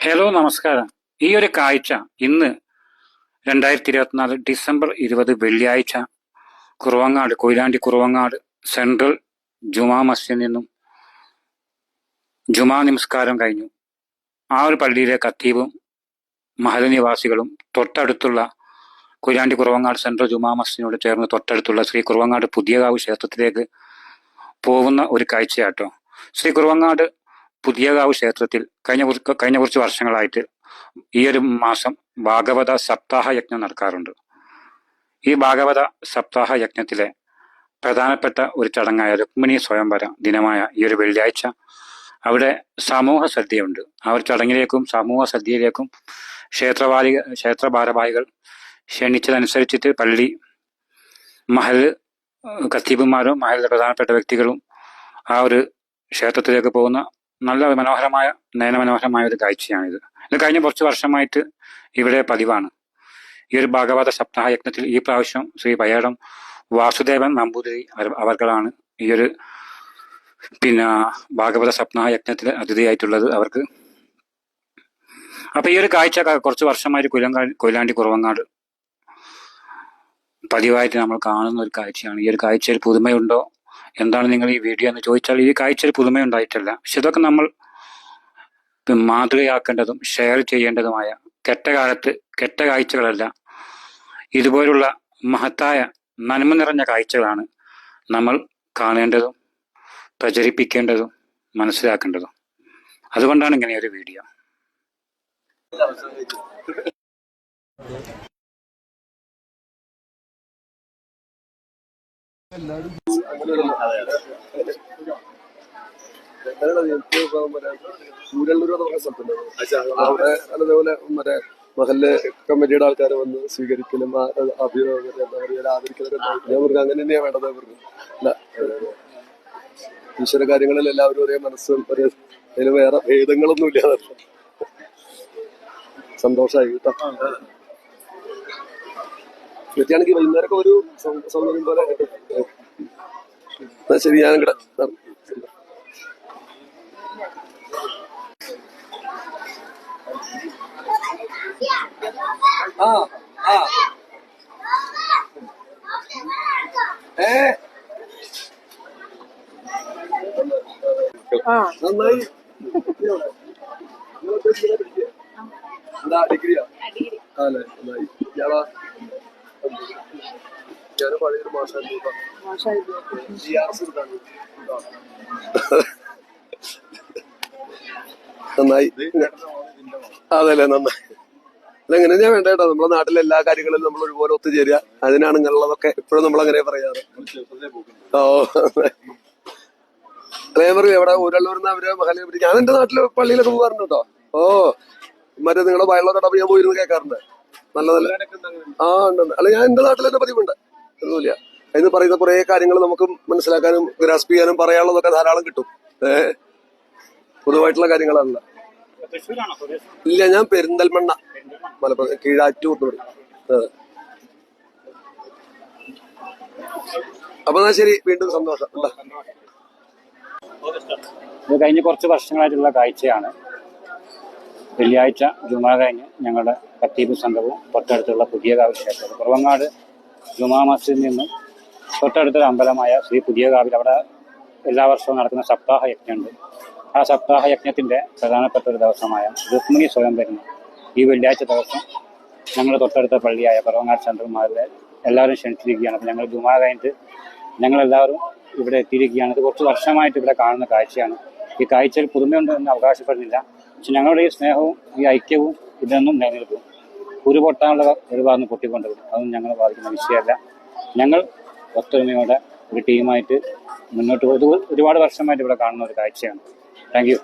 Hello നമസ്കാരം. ഈ ഒരു കാഴ്ച ഇന്ന് രണ്ടായിരത്തി ഇരുപത്തിനാല് ഡിസംബർ ഇരുപത് വെള്ളിയാഴ്ച. കുറവങ്ങാട് കൊയിലാണ്ടി കുറവങ്ങാട് സെൻട്രൽ ജുമാ മസ്ജിദിൽ നിന്നും ജുമാ നമസ്കാരം കഴിഞ്ഞു. ആ ഒരു പള്ളിയിലെ കത്തീബും മഹല നിവാസികളും തൊട്ടടുത്തുള്ള കൊയിലാണ്ടി കുറവങ്ങാട് സെൻട്രൽ ജുമാ മസ്ജിദിനോട് ചേർന്ന് തൊട്ടടുത്തുള്ള ശ്രീ കുറവങ്ങാട് പുതിയകാവ് ക്ഷേത്രത്തിലേക്ക് പോകുന്ന ഒരു കാഴ്ചയാട്ടോ. ശ്രീ കുറവങ്ങാട് പുതിയകാവ് ക്ഷേത്രത്തിൽ കഴിഞ്ഞ കഴിഞ്ഞ കുറച്ച് വർഷങ്ങളായിട്ട് ഈ ഒരു മാസം ഭാഗവത സപ്താഹ യജ്ഞം നടക്കാറുണ്ട്. ഈ ഭാഗവത സപ്താഹ യജ്ഞത്തിലെ പ്രധാനപ്പെട്ട ഒരു ചടങ്ങായ രുക്മിണി സ്വയംവര ദിനമായ ഈ ഒരു വെള്ളിയാഴ്ച അവിടെ സമൂഹ സദ്യയുണ്ട് ആ ഒരു ചടങ്ങിലേക്കും സമൂഹ സദ്യയിലേക്കും ക്ഷേത്രവാലിക ക്ഷേത്ര ഭാരവാഹികൾ ക്ഷണിച്ചതനുസരിച്ചിട്ട് പള്ളി മഹൽ കത്തീപന്മാരും മഹലിലെ പ്രധാനപ്പെട്ട വ്യക്തികളും ആ ഒരു ക്ഷേത്രത്തിലേക്ക് പോകുന്ന നല്ല മനോഹരമായ നയനമനോഹരമായ ഒരു കാഴ്ചയാണിത്. ഇത് കഴിഞ്ഞ കുറച്ച് വർഷമായിട്ട് ഇവിടെ പതിവാണ്. ഈ ഒരു ഭാഗവത സപ്താഹ യജ്ഞത്തിൽ ഈ പ്രാവശ്യം ശ്രീ പയ്യാടം വാസുദേവൻ നമ്പൂതിരി അവർ- അവർകളാണ് ഈ ഒരു പിന്നെ ഭാഗവത സപ്നാഹ യജ്ഞത്തിൽ അതിഥിയായിട്ടുള്ളത് അവർക്ക്. അപ്പൊ ഈ ഒരു കാഴ്ച കുറച്ച് വർഷമായിട്ട് കൊയിലങ്കാ കൊയിലാണ്ടി കുറവങ്ങാട് പതിവായിട്ട് നമ്മൾ കാണുന്ന ഒരു കാഴ്ചയാണ്. ഈ ഒരു കാഴ്ചയിൽ പുതുമയുണ്ടോ? എന്താണ് നിങ്ങൾ ഈ വീഡിയോ എന്ന് ചോദിച്ചാൽ ഈ കാഴ്ചയിൽ പുതുമയുണ്ടായിട്ടല്ല പക്ഷെ ഇതൊക്കെ നമ്മൾ മാതൃകയാക്കേണ്ടതും ഷെയർ ചെയ്യേണ്ടതുമായ കെട്ട കാലത്ത് കെട്ട കാഴ്ചകളല്ല. ഇതുപോലുള്ള മഹത്തായ നന്മ നിറഞ്ഞ കാഴ്ചകളാണ് നമ്മൾ കാണേണ്ടതും പ്രചരിപ്പിക്കേണ്ടതും മനസ്സിലാക്കേണ്ടതും. അതുകൊണ്ടാണ് ഇങ്ങനെ ഒരു വീഡിയോ അവിടെ അതേപോലെ മറ്റേ മഹല്ല് കമ്മിറ്റിയുടെ ആൾക്കാർ വന്ന് സ്വീകരിക്കലും അഭിനന്ദനം എന്താ അങ്ങനെ തന്നെയാ വേണ്ടത് ഏഹ്, ഈശ്വര കാര്യങ്ങളിൽ എല്ലാവരും ഒരേ മനസ്സും ഒരേ അതിന് വേറെ ഭേദങ്ങളൊന്നും ഇല്ല സന്തോഷമായി കേട്ടോ പറ്റുകയാണെങ്കിൽ വൈകുന്നേരമൊക്കെ ഒരു സൗകര്യം പോലെ എന്നാ ശരി ഞാൻ ഇവിടെ ആ ആ. ഏ? നന്നായി. എന്താ ഡിഗ്രിയാ? അല്ലേ നന്നായി. ഞാനാ ഞാൻ പഴയൊരു എസ് എടുത്താണ് നന്നായി. അല്ല നന്നായി. ഞാൻ വേണ്ട കേട്ടോ? നമ്മുടെ നാട്ടിലെ എല്ലാ കാര്യങ്ങളും നമ്മൾ ഒരുപോലെ ഒത്തുചേരുക. അതിനാണ് ഇങ്ങനെയുള്ളതൊക്കെ ഇപ്പോഴും നമ്മൾ അങ്ങനെ പറയാറ് ഓ അതേ. പറയും എവിടെ? ഊരള്ളൂർന്ന് അവർ പിടിച്ച്. ഞാൻ എന്റെ നാട്ടിൽ പള്ളിയിലൊക്കെ പോകാറുണ്ട് കേട്ടോ. ഓ മറ്റേ നിങ്ങളുടെ വയലുള്ളവരോടൊപ്പം ഞാൻ പോയിരുന്നു കേൾക്കാറുണ്ട്. നല്ല നല്ല ആ ഉണ്ട്. അല്ല ഞാൻ എന്റെ നാട്ടിൽ തന്നെ പതിവുണ്ട്. ഒന്നുമില്ല. അതിന് പറയുന്ന കുറെ കാര്യങ്ങൾ നമുക്ക് മനസ്സിലാക്കാനും ഗ്രാസ്പ് ചെയ്യാനും പറയാനുള്ളതൊക്കെ ധാരാളം കിട്ടും. ഏഹ് പൊതുവായിട്ടുള്ള കാര്യങ്ങളല്ല. ഇല്ല ഞാൻ പെരിന്തൽമണ്ണ മലപ്പുറം കീഴാറ്റൂർ എന്ന് പറയും അതെ അപ്പൊ എന്നാ ശരി വീണ്ടും സന്തോഷം. ഇത് കഴിഞ്ഞ കുറച്ച് വർഷങ്ങളായിട്ടുള്ള കാഴ്ചയാണ്. വെള്ളിയാഴ്ച ജുമാ കഴിഞ്ഞ് ഞങ്ങളുടെ കത്തീബ് സംഘവും തൊട്ടടുത്തുള്ള പുതിയ കാവ് ക്ഷേത്രം കുറവങ്ങാട് ജുമാ മസ്ജിദിൽ നിന്ന് തൊട്ടടുത്തൊരു അമ്പലമായ ശ്രീ പുതിയ കാവിൽ അവിടെ എല്ലാ വർഷവും നടക്കുന്ന സപ്താഹ യജ്ഞമുണ്ട്. ആ സപ്താഹ യജ്ഞത്തിന്റെ പ്രധാനപ്പെട്ട ഒരു ദിവസമായ രുക്മിണി സ്വയം വരുന്ന ഈ വെള്ളിയാഴ്ച ദിവസം ഞങ്ങളുടെ തൊട്ടടുത്ത പള്ളിയായ കുറവങ്ങാട് ചന്ദ്രന്മാരുടെ എല്ലാവരും ക്ഷണിച്ചിരിക്കുകയാണ്. അപ്പോൾ ഞങ്ങൾ ജുമാ കഴിഞ്ഞിട്ട് ഞങ്ങളെല്ലാവരും ഇവിടെ എത്തിയിരിക്കുകയാണ്. ഇത് കുറച്ച് വർഷമായിട്ട് ഇവിടെ കാണുന്ന കാഴ്ചയാണ്. ഈ കാഴ്ചയിൽ പുതുമയുണ്ടെന്ന് അവകാശപ്പെടുന്നില്ല. ഞങ്ങളുടെ ഈ സ്നേഹവും ഈ ഐക്യവും ഇതൊന്നും നിലനിൽക്കും. ഒരു പൊട്ടാനുള്ള ഒരു ഭാഗം പൊട്ടിക്കൊണ്ടുവരും. അതൊന്നും ഞങ്ങളെ ബാധിക്കുന്ന വിഷയമല്ല. ഞങ്ങൾ ഒത്തൊരുമയോടെ ഒരു ടീമായിട്ട് മുന്നോട്ട് പോകും ഒരുപാട് വർഷമായിട്ട് ഇവിടെ കാണുന്ന ഒരു കാഴ്ചയാണ്. താങ്ക്